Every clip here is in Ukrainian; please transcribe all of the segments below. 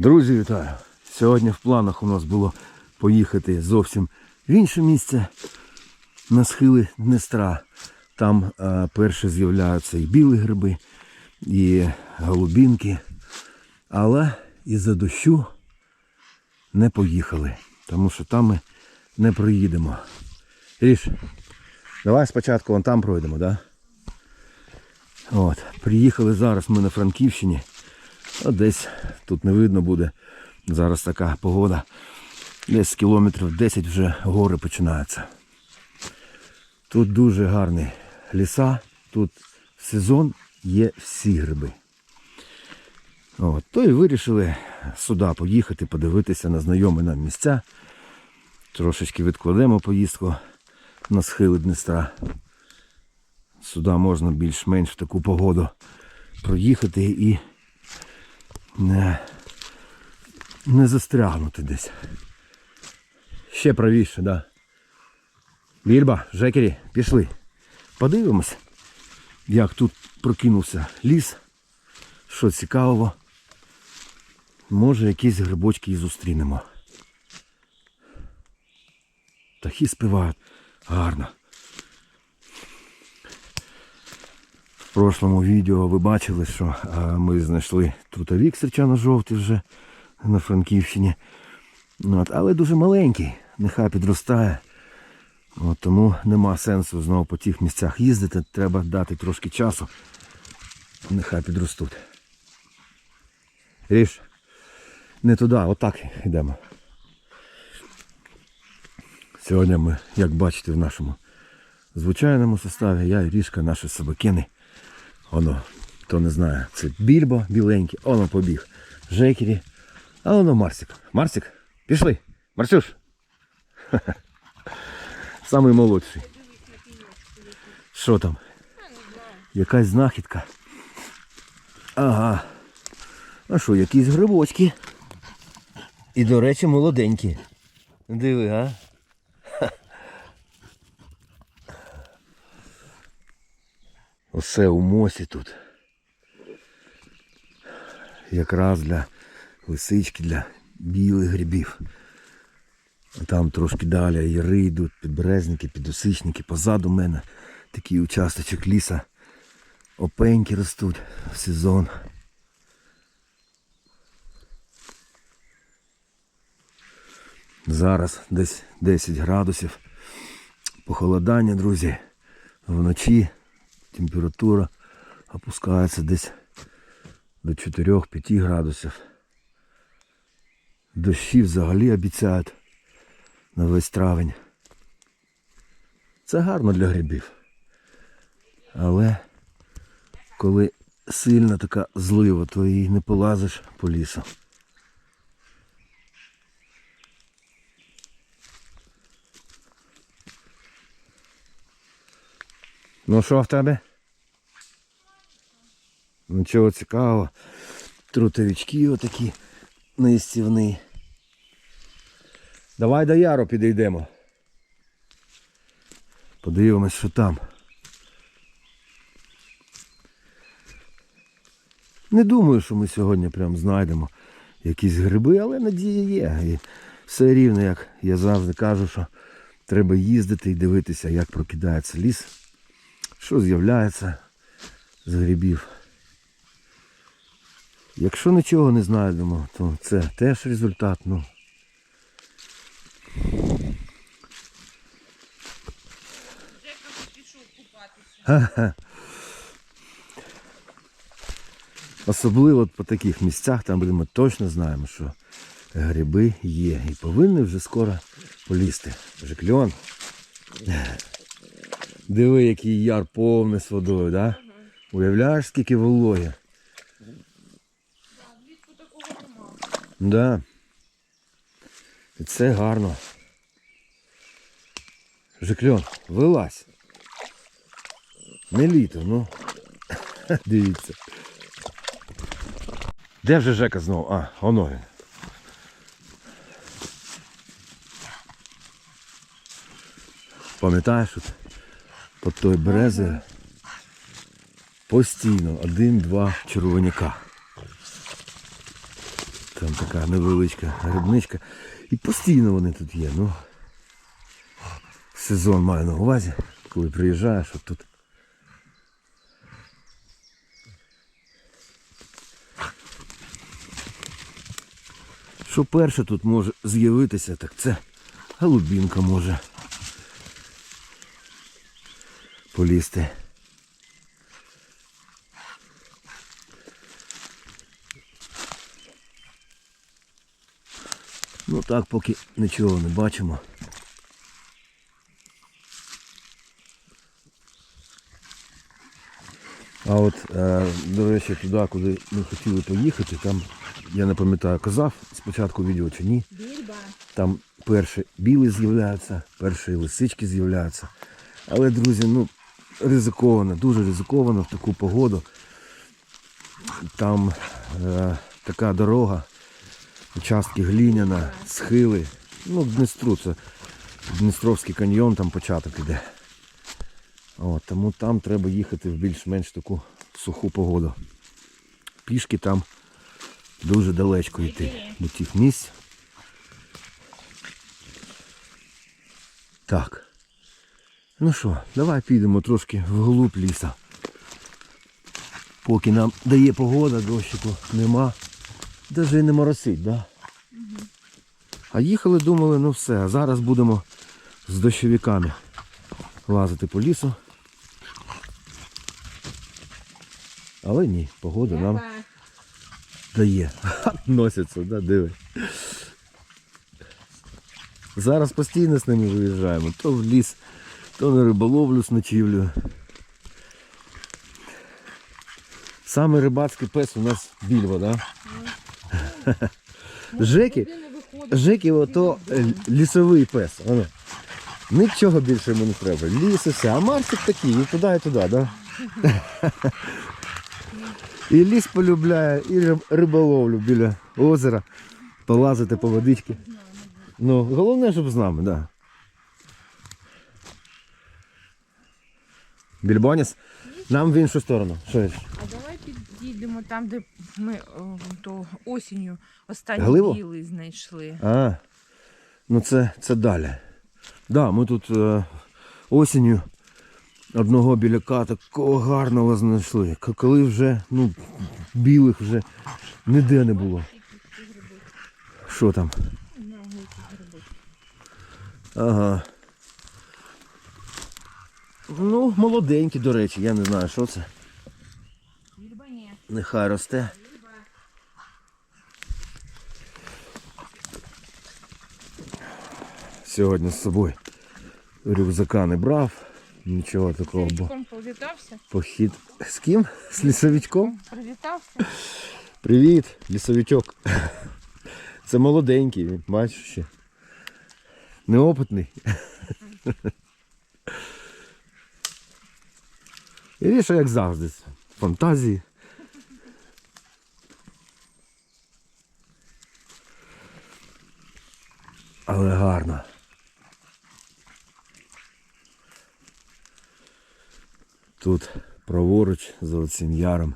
Друзі, вітаю! Сьогодні в планах у нас було поїхати зовсім в інше місце на схили Днестра. Там е, перше з'являються і білі гриби, і голубінки. Але із-за дощу не поїхали, тому що там ми не проїдемо. Ріш, давай спочатку вон там пройдемо, да? От, приїхали зараз ми на Франківщині. А десь тут не видно буде. Зараз така погода. Десь кілометрів 10 вже гори починаються. Тут дуже гарні ліса. Тут в сезон є всі гриби. От, то і вирішили сюди поїхати, подивитися на знайомі нам місця. Трошечки відкладемо поїздку на схили Днестра. Сюди можна більш-менш в таку погоду проїхати і не, не застрягнути десь. Ще правіше, да. Вільба, Жекері, пішли. Подивимось, як тут прокинувся ліс. Що цікавого. Може якісь грибочки і зустрінемо. Птахи співають гарно. Прошлому відео ви бачили, що ми знайшли трутовік сірчано-жовтий вже на Франківщині. От, але дуже маленький, нехай підростає. От, тому нема сенсу знову по тих місцях їздити. Треба дати трошки часу. Нехай підростуть. Ріш, не туди, отак йдемо. Сьогодні ми, як бачите, в нашому звичайному составі, я і Рішка, наші собакини. Воно, хто не знає, це більбо біленький, воно побіг. Жекері, а воно Марсик. Марсик, пішли. Марсюш. Самий молодший. Що там? Якась знахідка. Ага. А що, якісь грибочки. І, до речі, молоденькі. Диви, а? Усе у мосі тут. Якраз для лисички, для білих грибів. А там трошки далі яри йдуть, підберезники, підосичники. Позаду мене такий участочок ліса. Опеньки ростуть в сезон. Зараз десь 10 градусів. Похолодання, друзі. Вночі температура опускається десь до 4-5 градусів. Дощі взагалі обіцяють на весь травень. Це гарно для грибів. Але коли сильна така злива, то і не полазиш по лісу. Ну що в тебе? Нічого цікавого. Трутовички отакі неїстівні. Давай до яру підійдемо. Подивимось, що там. Не думаю, що ми сьогодні прям знайдемо якісь гриби, але надія є. І все рівно, як я завжди кажу, що треба їздити і дивитися, як прокидається ліс, що з'являється з грибів. Якщо нічого не знайдемо, то це теж результат. Ну. Особливо по таких місцях, там де ми точно знаємо, що гриби є. І повинні вже скоро полізти. Вже кльон. Диви, який яр повний з водою, да? Уявляєш, скільки вологи? Влітку такого нема. Да. Це гарно. Жикльон, вилазь. Не літо, ну. Дивіться. Де вже Жека знову? А, воно він. Пам'ятаєш, от під тою березою постійно один-два червоняка. Там така невеличка грибничка. І постійно вони тут є. Ну, сезон маю на увазі, коли приїжджаєш, от тут. Що перше тут може з'явитися, так це голубінка може полізти. Ну так, поки нічого не бачимо. А от, е, до речі, туди, куди ми хотіли поїхати, там, я не пам'ятаю, казав спочатку відео чи ні. Там перші біли з'являються, перші лисички з'являються. Але, друзі, ну, ризиковано, дуже ризиковано в таку погоду. Там е, така дорога, участки гліняна, схили. Ну, Дністру, це Дністровський каньйон, там початок іде. От, тому там треба їхати в більш-менш таку суху погоду. Пішки там дуже далечко йти до тих місць. Так. Ну що, давай підемо трошки вглуб ліса. Поки нам дає погода, дощику нема. Даже й не моросить, да? А їхали, думали, ну все, а зараз будемо з дощовиками лазити по лісу. Але ні, погода нам дає. Носяться, да, диви. Зараз постійно з ними виїжджаємо. То в ліс, то на риболовлю з ночівлею. Саме рибацький пес у нас більва, да? Жеки, Жеки ото е, лісовий пес. Воно. Нічого більше йому не треба. Ліс і все. А Марсик такий, і туди, і туди, да? І ліс полюбляє, і риболовлю біля озера, полазити по водички. Ну, головне, щоб з нами, так. Да. Більбоніс? Нам в іншу сторону. Що? А давай підійдемо там, де ми о, то осінню останні Гливу? білий знайшли. А, ну це, це далі. Да, ми тут е, осінню одного біляка такого гарного знайшли. Коли вже, ну, білих вже ніде не було. Що там? Ага. Ну, молоденькі, до речі, я не знаю, що це. Нехай росте. Сьогодні з собою рюкзака не брав. Нічого такого, бо похід. З ким? З лісовичком? Привітався? Привіт, лісовичок. Це молоденький, він, бачиш ще. Неопитний. І Іріша, як завжди, фантазії. Але гарно. Тут праворуч за цим яром,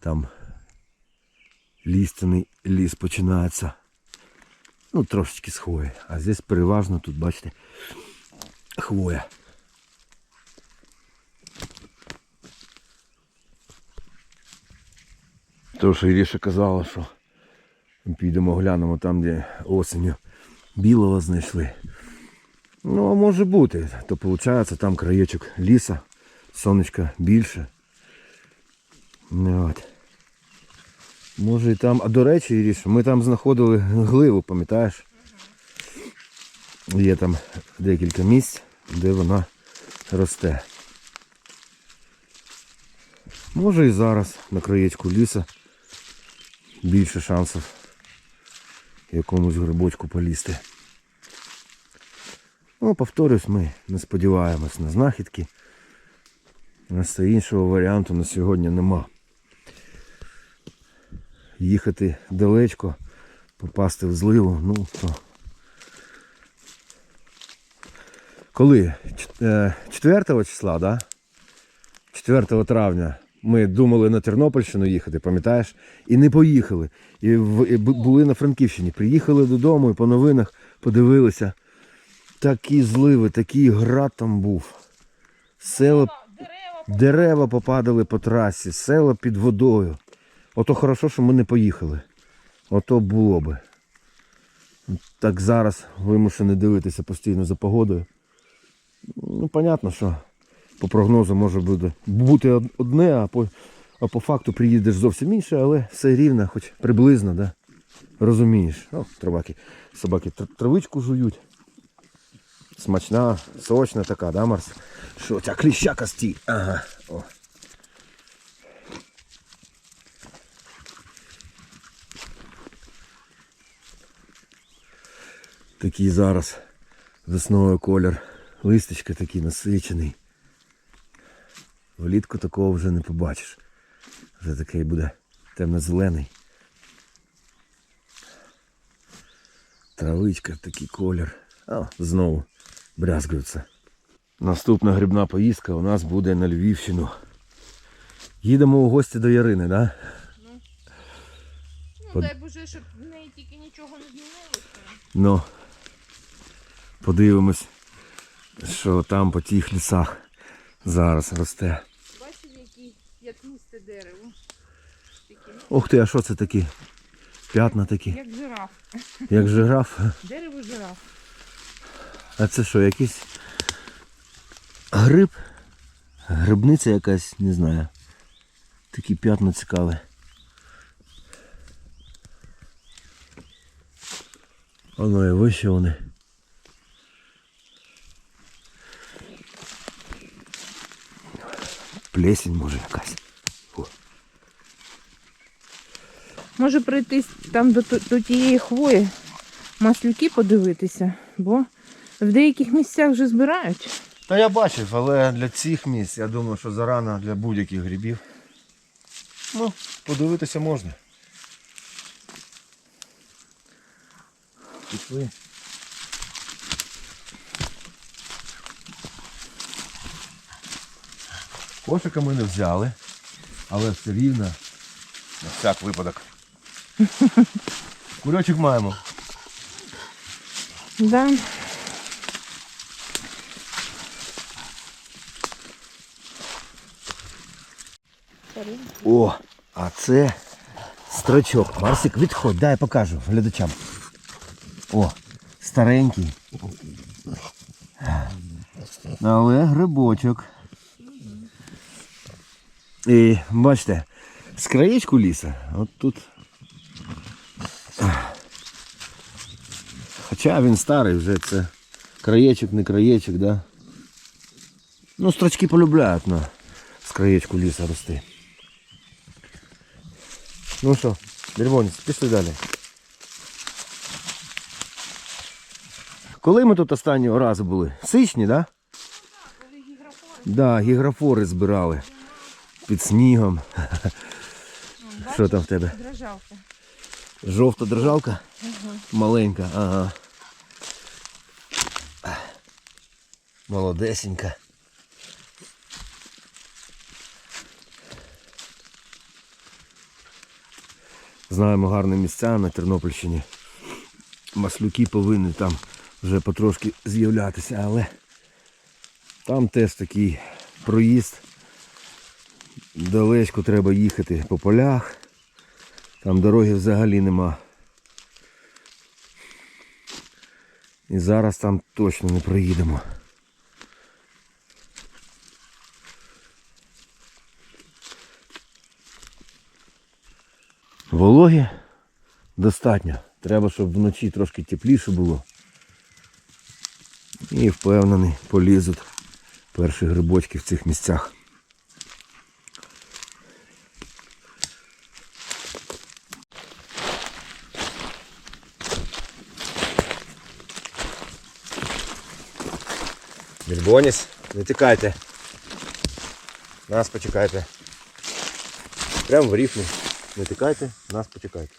там лістяний ліс починається. Ну, трошечки з хвої. А здесь переважно тут, бачите, хвоя. То, що Іріша казала, що підемо глянемо там, де осінню білого знайшли. Ну, а може бути. То виходить, там краєчок ліса, сонечка більше. Ну, От. Може і там. А до речі, Іріш, ми там знаходили гливу, пам'ятаєш? Є там декілька місць, де вона росте. Може і зараз на краєчку ліса більше шансів якомусь грибочку полізти. Ну, повторюсь, ми не сподіваємось на знахідки. У нас іншого варіанту на сьогодні нема їхати далечко, попасти в зливу, ну то. Коли? Е, 4 числа, да? 4 травня Ми думали на Тернопільщину їхати, пам'ятаєш? І не поїхали. І, в, і були на Франківщині. Приїхали додому і по новинах подивилися. Такі зливи, такий град там був. Село, Дерева. попадали по трасі, село під водою. Ото хорошо, що ми не поїхали. Ото було би. Так зараз вимушений дивитися постійно за погодою. Ну, понятно, що по прогнозу може бути, бути одне, а по, а по факту приїдеш зовсім інше, але все рівно, хоч приблизно, да? розумієш. О, траваки, собаки травичку жують. Смачна, сочна така, да, Марс? Що, ця кліща кості? Ага. О. Такий зараз весною колір. Листочка такий насичений. Влітку такого вже не побачиш. Вже такий буде темно-зелений. Травичка, такий колір. О, знову брязгаються. Наступна грибна поїздка у нас буде на Львівщину. Їдемо у гості до Ярини, да? Ну, дай Боже, щоб в неї тільки нічого не змінилося. Ну, подивимось, що там по тих лісах зараз росте. Дерево. Такі, ну, Ух ти, а що це такі? П'ятна такі, як жираф. як жираф. Дерево жираф. А це що, якийсь гриб? Грибниця якась, не знаю. Такі п'ятна цікаві. Воно і вище вони. Плесень може якась. О. Може прийти там до, до тієї хвої, маслюки подивитися, бо в деяких місцях вже збирають. Та я бачив, але для цих місць я думаю, що зарано для будь-яких грибів. Ну, подивитися можна. Пішли. Кошика ми не взяли, але все рівно на всяк випадок. Кульочок маємо. Да. О, а це строчок. Марсик, відходь, дай я покажу глядачам. О, старенький. Але грибочок. І бачите, з краєчку ліса, от тут. Хоча він старий вже це краєчок, не краєчок, да? Ну, строчки полюбляють на з краєчку ліса рости. Ну що, Дервонець, пішли далі. Коли ми тут останнього разу були? В січні, так? Да? Да, гіграфори збирали. Під снігом. Що там в тебе? Дрожалка. Жовта держалка? Маленька, ага. Молодесенька. Знаємо гарні місця на Тернопільщині. Маслюки повинні там вже потрошки з'являтися, але там теж такий проїзд. Далечко треба їхати по полях. Там дороги взагалі нема. І зараз там точно не проїдемо. Вологи достатньо. Треба, щоб вночі трошки тепліше було. І впевнений, полізуть перші грибочки в цих місцях. Більбоніс, не тікайте. Нас почекайте. Прямо в ріфму. Не тікайте, нас почекайте.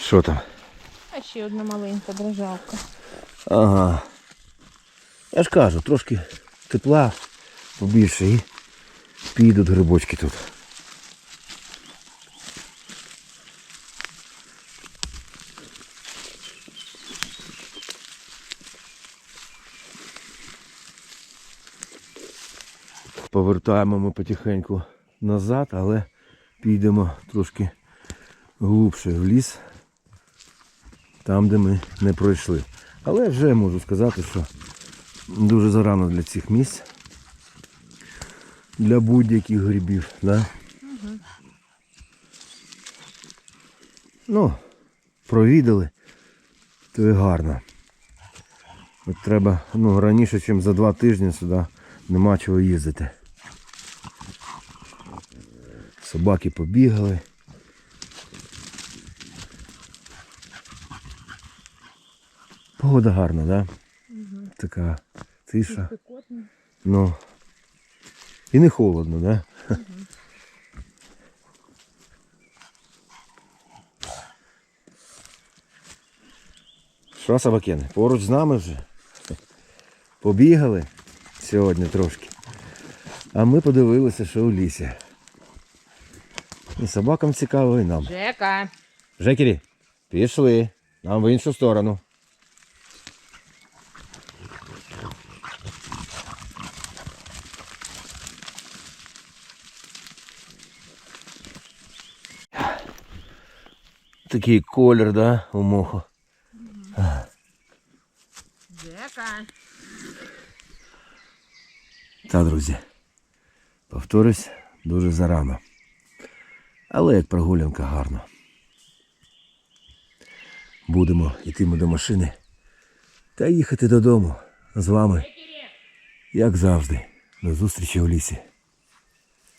Що там? А ще одна маленька дрожавка. Ага. Я ж кажу, трошки тепла побільше і підуть грибочки тут. Повертаємо ми потихеньку назад, але підемо трошки глубше в ліс, там, де ми не пройшли. Але вже можу сказати, що дуже зарано для цих місць. Для будь-яких грибів, да? Ну, провідали, то і гарно. От треба ну, раніше, ніж за два тижні сюди нема чого їздити. Собаки побігали. Погода гарна, да? Така тиша. Ну. І не холодно, да? Що, собакени, поруч з нами вже? Побігали сьогодні трошки. А ми подивилися, що у лісі. І собакам цікаво, і нам. Жека. Жекері, пішли. Нам в іншу сторону. Такий колір, да, у моху. Жека. Та, друзі, повторюсь, дуже зарано. Але як прогулянка гарно. Будемо йти ми до машини та їхати додому з вами, як завжди. До зустрічі у лісі.